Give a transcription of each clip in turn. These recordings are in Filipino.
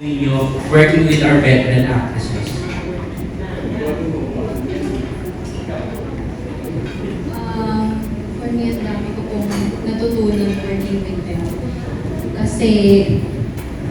Ninyo working with our veteran actresses. Um, for me, ang dami ko natutunan working with. Kasi,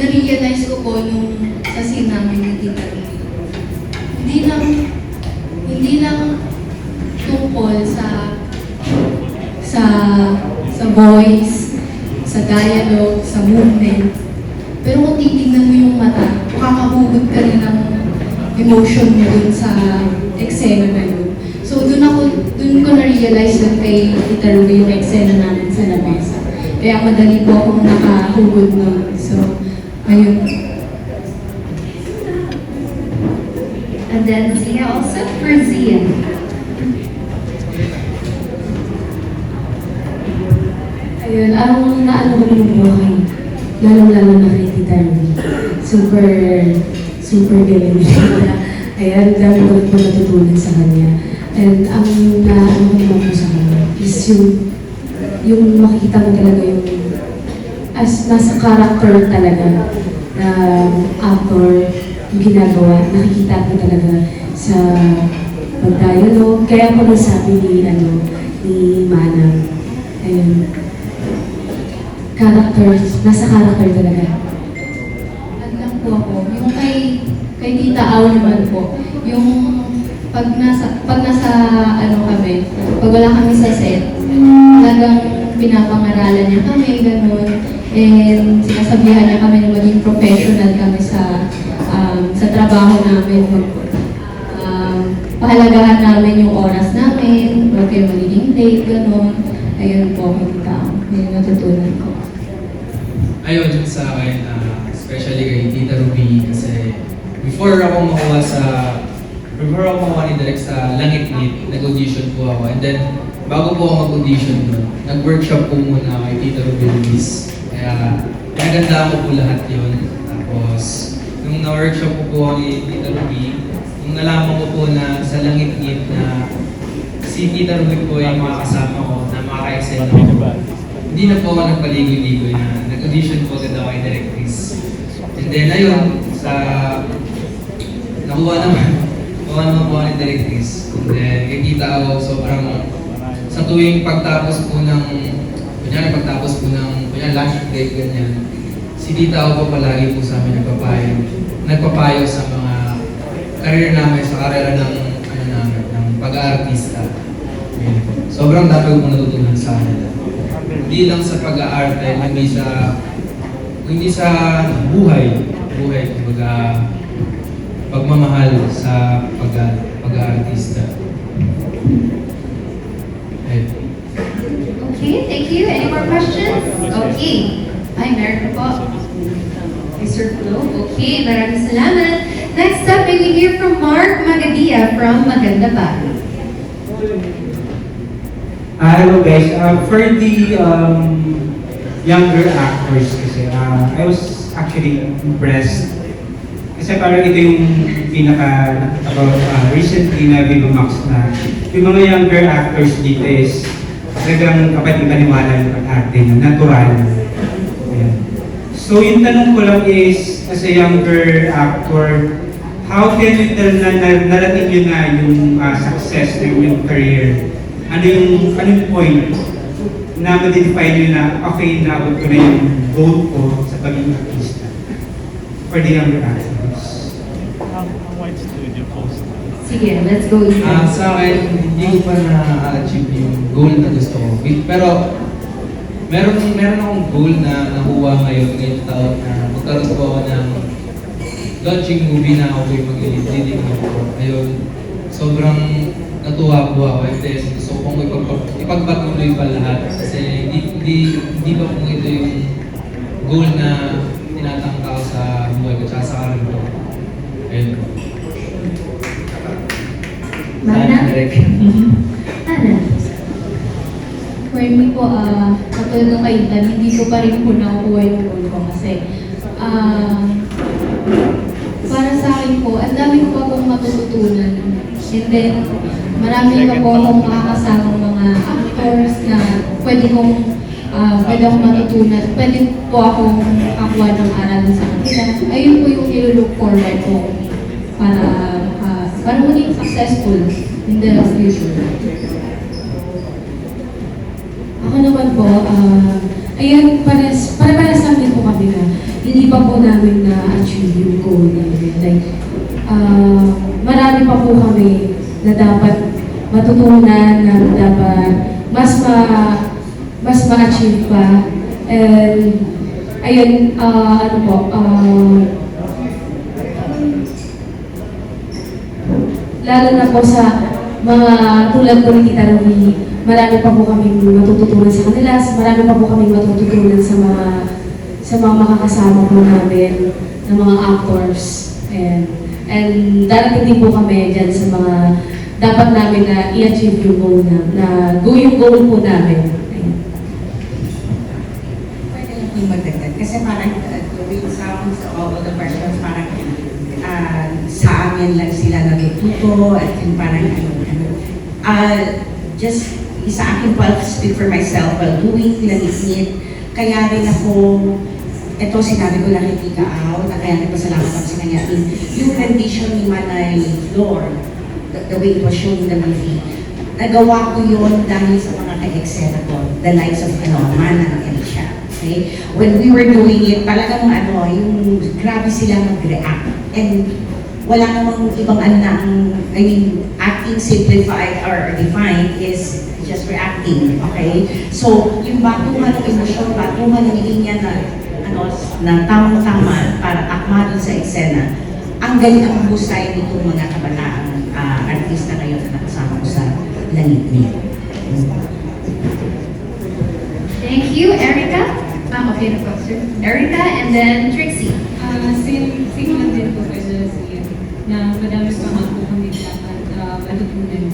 na-realize ko po nung sa scene namin ni Tita Ruby. Hindi lang, hindi lang tungkol sa sa sa voice, sa dialogue, sa movement. Pero kung titignan mo yung mata, makakahugot ka rin ng emotion mo dun sa eksena na yun. So dun ako, dun ko na-realize na kay Tita Ruby yung eksena namin sa lamesa. Kaya madali po akong nakahugod nun. So, ayun. And then Zia also for Zia. Lalong-lalo na kay Tita Ruby. Super, super galing siya. Ayan, dami ko rin po natutunan sa kanya. And ang naano ko sa kanya is yung, yung makikita mo talaga yung as nasa character talaga na actor yung ginagawa, nakikita mo talaga sa pag-dialogue. Kaya po nasabi ni, ano, ni Manang, ayun, character, nasa character talaga. Ano lang po ako, yung kay, kay Tita Aw naman po, yung pag nasa, pag nasa ano kami, pag wala kami sa set, talagang pinapangaralan niya kami, ganun. And sinasabihan niya kami na maging professional kami sa um, sa trabaho namin. Um, pahalagahan namin yung oras namin, huwag kayo magiging late, ganun. Ayun po, Tita Aw. Yun natutunan ko. Ayun, yung sa akin, ah, especially kay Tita Ruby, kasi before ako makuha sa, before ako makuha ni Direk sa Langit Meet, nag-audition po ako. And then, bago po ako mag-audition doon, nag-workshop po muna kay Tita Ruby Ruiz. Kaya, naganda ko po lahat yun. Tapos, nung na-workshop ko po ako ni Tita Ruby, nung nalaman ko po na sa Langit Meet na si Tita Ruby po yung mga kasama ko na mga ka-excel ko, hindi na po ako nagpaligoy-ligoy na nag-audition po agad ako kay Direct. And then ayun, sa nakuha naman, nakuha naman po ako ni Direct Chris. And then kikita ako sobrang sa tuwing pagtapos po ng kunyari pagtapos po ng kunyari lunch break ganyan, si Tita ako po palagi po sa amin nagpapayo. Nagpapayo sa mga career namin, sa karera ng ano namin, ng pag-aartista. Sobrang dami ko po natutunan sa kanila hindi lang sa pag-aarte, hindi sa hindi sa buhay, buhay kumbaga pagmamahal sa pag pag-aartista. Okay, thank you. Any more questions? Okay. Ay, meron po. Mr. Flo. Okay, maraming salamat. Next up, we hear from Mark Magadia from Maganda Bahay. Hello guys. Uh, for the um, younger actors kasi, uh, I was actually impressed. Kasi parang ito yung pinaka about uh, recently na Viva Max na yung mga younger actors dito is talagang kapag ipaniwala yung pag-arte na natural. Ayan. So yung tanong ko lang is, as a younger actor, how can you tell na, na narating nyo na yung uh, success ng yung career? Ano yung, ano yung point na ma-define nyo na, okay, naabot ko na yung goal ko sa pagiging artista for the younger actors? Sige, let's go. Ah, sa akin, hindi ko pa na-achieve yung goal na gusto ko. Pero, meron meron akong goal na nakuha ngayon ngayong taon na magkaroon ko ako ng launching movie na ako yung ako. Ayun, sobrang natuwa po ako. And then, gusto ko pong ipag- ipagpatuloy pa lahat. Kasi hindi, hindi, hindi pa po ito yung goal na tinatangka sa buhay ko tsaka sa karir ko. Ayun po. Mana? Ana? For me po, ah, katulad ng kay Dan, hindi ko pa rin po nakukuha yung role ko kasi ah, para sa akin po, ang dami ko pa pong matututunan. And then, marami pa po akong makakasamang mga actors na pwede kong ah, pwede akong matutunan, pwede po akong makakuha ng aral sa kanila. Ayun po yung nilook forward ko para, ah, para maging successful in the future. Ako naman po, ah, ayan, pares, para-pares lang din po kami na hindi pa po namin na-achieve yung goal namin. Like, ah, marami pa po kami na dapat matutunan, na dapat mas ma mas ma-achieve pa. And, ayun, ah, ano po, ah, lalo na po sa mga tulad po ni Tita Ruby, marami pa po kaming matututunan sa kanila, marami pa po kaming matututunan sa mga sa mga makakasama po namin ng mga actors. And, and darating din po kami dyan sa mga dapat namin na i-achieve yung goal na, na go yung goal po namin. Ayun. Pwede lang yung magdagdag. Kasi parang uh, it sounds, all the questions, parang uh, sa lang sila natututo at yung parang ano, ano. Uh, just sa akin po, speak for myself, while doing Lanitnit, kaya rin ako, ito sinabi ko lang kay Tita Au, na kaya nagpasalamat ako sa kanya, yung rendition ni Manay Flor, the, the way it was shown in the movie, nagawa ko yun dahil sa mga ka-eksena ko, the likes of ano, Mana and siya. Okay? When we were doing it, talagang ano, yung grabe sila mag-react. And wala namang ibang ano I mean, acting simplified or defined is just reacting, okay? So, yung batuhan ng emosyon, batuhan ng linya na, ano, na tamang-tama para akma sa eksena, ang galing ang husay nitong mga kabataang ah, artista ngayon na nakasama ko sa Langit-Ngit. Thank you, Erica. Ah, okay na po, sir. Erica and then Trixie. Ah, same, same lang din po kasi si na madami pa nga po kami dapat uh, matutunan.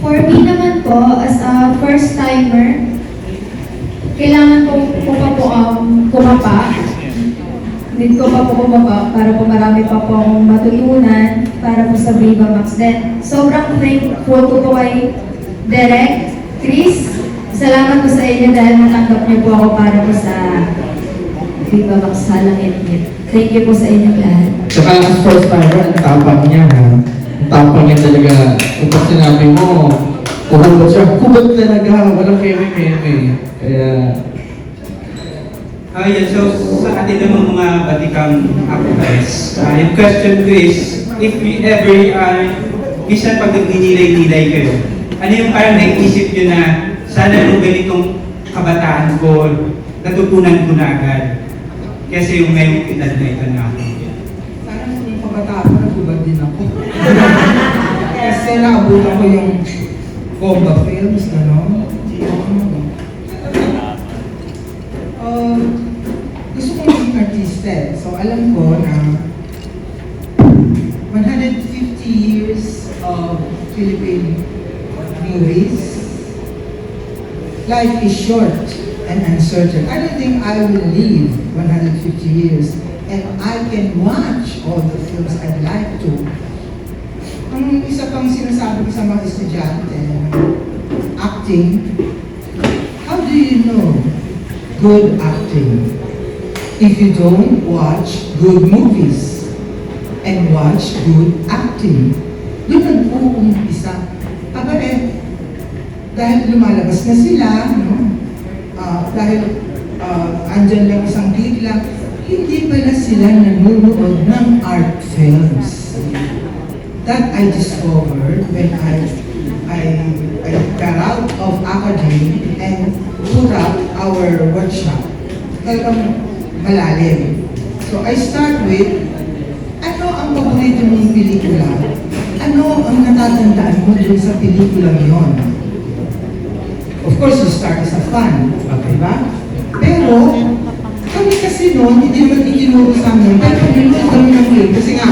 For me naman po, as a first timer, kailangan ko, ko pa po um, kumapa. Ko pa po kumapa para po marami pa po akong matutunan para po sa Viva Max. Then, sobrang thankful ko po kay Derek, Chris, salamat po sa inyo dahil natanggap niyo po ako para po sa Viva Max Halang Edmit. Thank you po sa inyong lahat. Saka as first timer, ang tapang niya. Ang tapang niya talaga. Kapag sinabi mo, kuhubot siya, kubot talaga. Walang keme-keme. Kaya, Ah, yan. So, sa atin naman mga batikang actors, ah, yung question ko is, if we ever, uh, minsan pag nagninilay-nilay kayo, ano yung parang naisip nyo na, sana nung ganitong kabataan ko, natutunan ko na agad. Kasi yung ngayong edad na ito na ako. Parang nung kabataan ko, nagubad din ako. Kasi naabutan ko yung bomba films, ano? Eh. So alam ko na 150 years of Philippine movies, life is short and uncertain. I don't think I will live 150 years and I can watch all the films I'd like to. Ang isa pang sinasabi ko sa mga estudyante, acting, how do you know good acting if you don't watch good movies and watch good acting? Doon ang uumpisa. Aba eh, dahil lumalabas na sila, no? Ah, dahil ah, andyan lang isang gig lang, hindi pala sila nanonood ng art films. That I discovered when I I, I got out of academy and put up our workshop. Talagang malalim. So I start with, ano ang paborito mong pelikula? Ano ang natatandaan mo dun sa pelikula yon? Of course, you start as a fan, di ba? Pero, kami kasi noon, hindi naman itinuro sa amin, pero pinuno kami ng film. Kasi nga,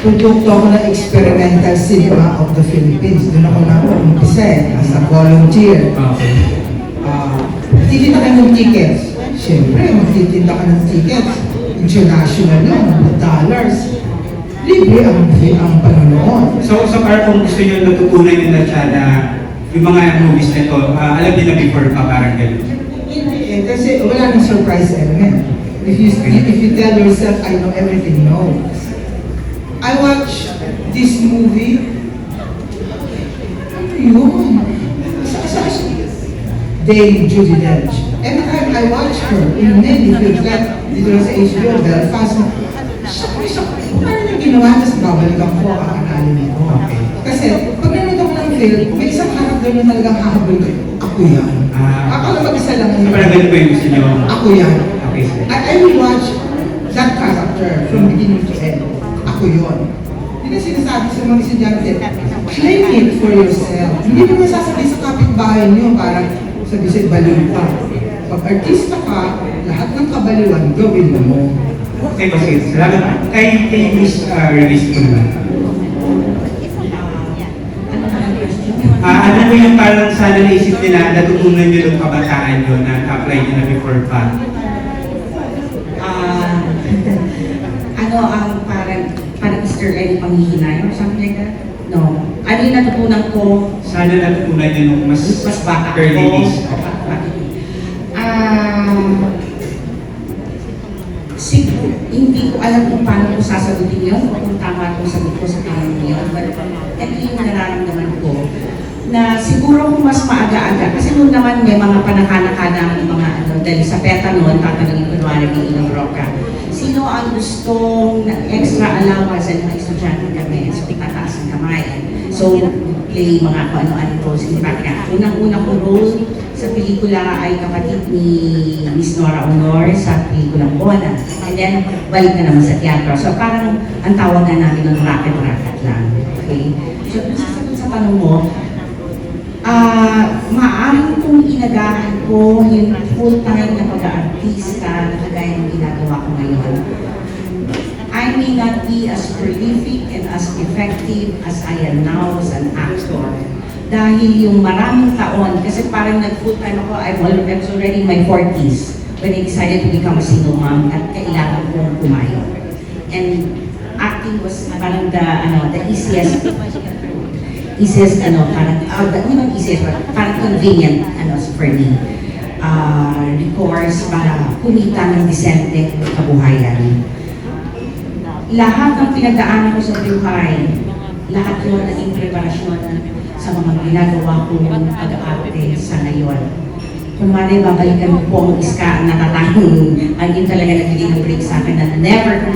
produkto ako ng experimental cinema of the Philippines. Doon ako na-umpisa eh, as a volunteer. Okay. Ah, titinda ka ng tickets. Siyempre, magtitinda ka ng tickets. International yun, dollars. Libre ang, ang panonood. So, so parang kung gusto nyo natutunan nyo na siya na yung mga movies na to, ah, alam nila before pa parang ganun. Eh, kasi wala nang surprise element. If you, if you tell yourself, I know everything, no. I watch this movie, ano yun? Sa, sa, Dame Judy Dench. I watch her, in if you get, dito sa HBO, Belfast, siya siya ko, paano niya ginawa? Tapos babalikan ko ang akali nito. Kasi, pag nanonood ako ng film, may isang character na talagang hahabol ko. Ako yan. Ah. Akala mag-isa lang So yun. parang ganun ba yung gusto nyo? Ako yan. Okay, sir. I, I will watch that character from beginning to end. Ako yun. Yun ang sinasabi sa mga estudyante, claim it for yourself. Hindi mo nasasabi sa kapitbahay niyo parang sabi sa baliw ka. Pag artista ka, lahat ng kabaliwan gawin mo. Okay, kasi salamat. Kay, kay Miss uh, Revis ko naman. Ano? Ah, ano mo yung parang sana naisip nila, natutunan nyo ng kabataan nyo na na-apply nyo na before pa? Ah, ano ang parang parang Easter egg panghihinay or something like that? No. Ano yung natutunan ko Sana natutunan nyo nung mas, mas bata early days. Ah, siguro, hindi ko alam kung paano ko sasagutin yun o kung tama itong sagot ko sa tanong yun. But ito yung nararamdaman ko na siguro kung mas maaga-aga, kasi noon naman may mga panakana-kana ng mga ano, dahil sa PETA noon, tatanungin ko naman ng ilang roka. Sino ang gustong extra allowance ng mga estudyante kami? So, itataas ang kamay. So, play mga kung ano-ano roles. In fact, unang-unang ko role sa pelikula ay kapatid ni Miss Nora Honor sa pelikulang Bona. And then, balik na naman sa teatro. So, parang ang tawag na namin ng racket-racket lang. Okay? So, sasagot sa tanong mo, Ah, maaaring kung inagahan ko yung full-time na pag-aartista na kagaya ng ginagawa ko ngayon, I may not be as prolific and as effective as I am now as an actor. Dahil yung maraming taon, kasi parang nag-full-time ako, I was already in my 40s when I decided to become a single mom at kailangan kong kumayo. And acting was parang the, ano, the easiest easiest, ano, parang, uh, hindi naman easiest, but parang convenient, ano, for me. Uh, recourse para kumita ng disente kabuhayan. Lahat ng pinagdaanan ko sa buhay, lahat yun naging preparasyon sa mga ginagawa kong pag-arte sa ngayon. Kunwari, babalikan mo po ang iska ang natatanging, ang yun talaga nagbigay ng break sa akin na never ko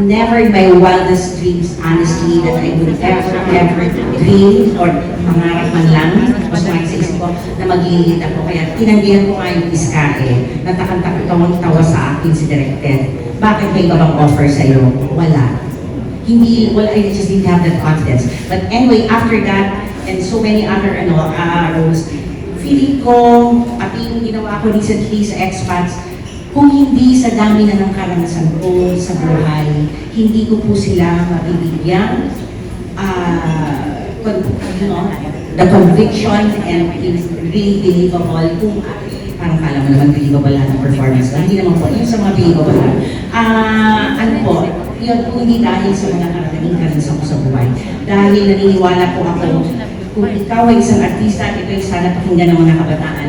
never in my wildest dreams, honestly, that I would ever, ever dream or pangarap man lang, basta sa isip ko, na maglilid ako. Kaya tinanggihan ko nga yung iskahe, natakang tawang tawa sa akin si Directed. Bakit may iba bang offer sa'yo? Wala. Hindi, well, I just didn't have that confidence. But anyway, after that, and so many other ano, uh, roles, feeling ko, pati yung ginawa ko recently sa expats, kung hindi sa dami na ng karanasan ko sa buhay, hindi ko po sila mabibigyan con- you know, the conviction and really believable kung parang kala mo naman believable lang ang performance. Hindi naman po, yung sa mga believable lang. Ah, ano po, yun kung hindi dahil sa mga naging karanasan ko sa buhay. Dahil naniniwala po ako, kung ikaw ay isang artista, ito ay sana pakinggan ng mga kabataan.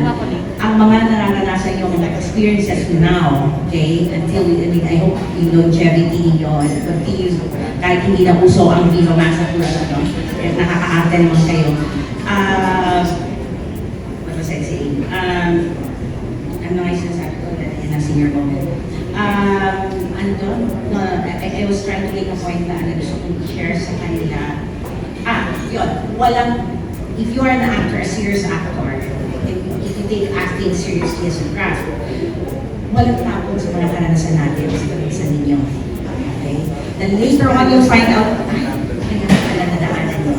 Ang mga nararanasan yung mga experiences now, okay, until, I mean, I hope yung longevity ninyo and continues, kahit hindi na uso ang Viva Max at ano, eh, nakaka-arte naman kayo. Ah, what was I saying? Um, ano nga yung sinasabi ko yun ang senior moment? Um, ano doon? No, I, I was trying to make a point na ano gusto kong share sa kanila. Yun. Walang, if you are an actor, a serious actor, if, if you take acting seriously as a craft, walang tapon sa mga karanasan natin sa karanasan ninyo. Okay? Then later on, you'll find out, ay, kaya pala nadaanan yun.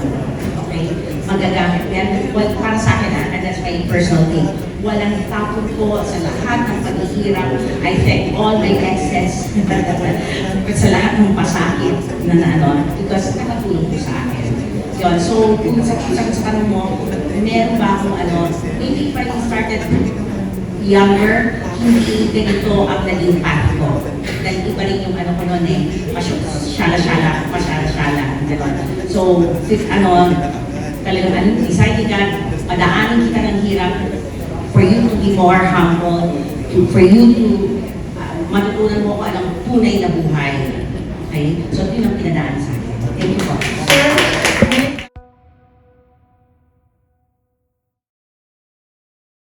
Okay? Magagamit yan. Well, para sa akin, ah, and that's my personal thing, walang tapon ko sa lahat ng paghihirap. I thank all my exes sa lahat ng pasakit na ano, because nakatulong po sa akin. Yun, so kung sa, sa, sa tanong mo, meron ba akong ano, maybe if I started younger, hindi ganito ang naging path ko. Dahil iba rin yung ano ko noon eh, pasyo- syala-syala, pasyala-syala, gano'n. So, if, ano, talagang ano, excited ka, padaanin kita ng hirap for you to be more humble, to, for you to uh, matutunan mo kung anong tunay na buhay. Okay? So, yung ang pinadaan sa akin.